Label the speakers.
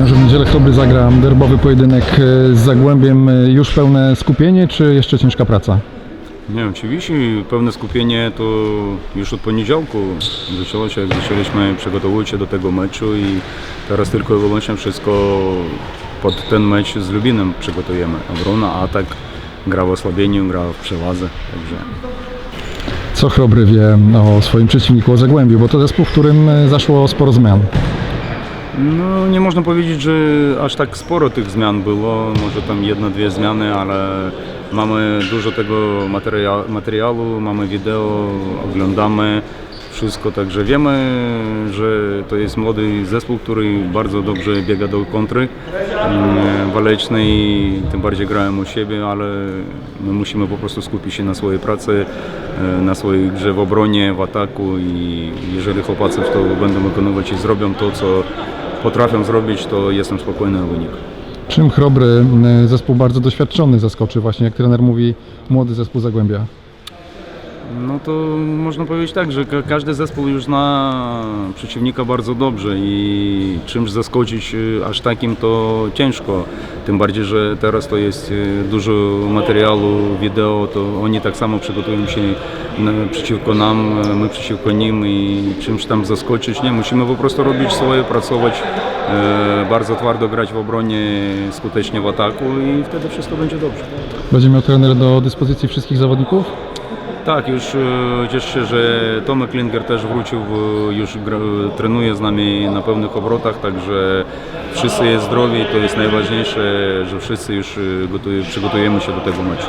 Speaker 1: niedzielę Chrobry zagra derbowy pojedynek e, z Zagłębiem. E, Już pełne skupienie, czy jeszcze ciężka praca?
Speaker 2: Nie, oczywiście pełne skupienie to już od poniedziałku zaczęło się, jak zaczęliśmy przygotowywać się do tego meczu i teraz tylko i wyłącznie wszystko pod ten mecz z Lubinem przygotujemy. Obrona, atak, gra w osłabieniu, gra w przewadze, także
Speaker 1: Co Chrobry wie o swoim przeciwniku, o Zagłębiu? Bo to zespół, w którym e, zaszło sporo zmian.
Speaker 2: No nie można powiedzieć, że aż tak sporo tych zmian było, może tam jedna, dwie zmiany, ale mamy dużo tego materia materiału, mamy wideo, oglądamy wszystko, także wiemy, że to jest młody zespół, który bardzo dobrze biega do kontry mm, walecznej, tym bardziej grają u siebie, ale my musimy po prostu skupić się na swojej pracy, e, na swojej grze w obronie, w ataku i jeżeli chłopacy to będą wykonywać i zrobią to, co potrafią zrobić, to jestem spokojny o wynik.
Speaker 1: Czym Chrobry, e, zespół bardzo doświadczony, zaskoczy właśnie, jak trener mówi, młody zespół Zagłębia?
Speaker 2: No to można powiedzieć tak, że ka- każdy zespół już zna przeciwnika bardzo dobrze i czymś zaskoczyć y, aż takim to ciężko. Tym bardziej, że teraz to jest y, dużo materiału, wideo, to oni tak samo przygotują się przeciwko nam, y, my przeciwko nim i czymś tam zaskoczyć. Nie, musimy po prostu robić swoje, pracować, bardzo twardo grać w obronie, skutecznie w ataku i wtedy wszystko będzie dobrze.
Speaker 1: Będzie miał trener do dyspozycji wszystkich zawodników?
Speaker 2: Tak, już e, cieszę się, że Tomek Klinger też wrócił, e, już gra, trenuje z nami na pełnych obrotach, także wszyscy jest zdrowi, to jest najważniejsze, że wszyscy już e, gotuj, przygotujemy się do tego meczu.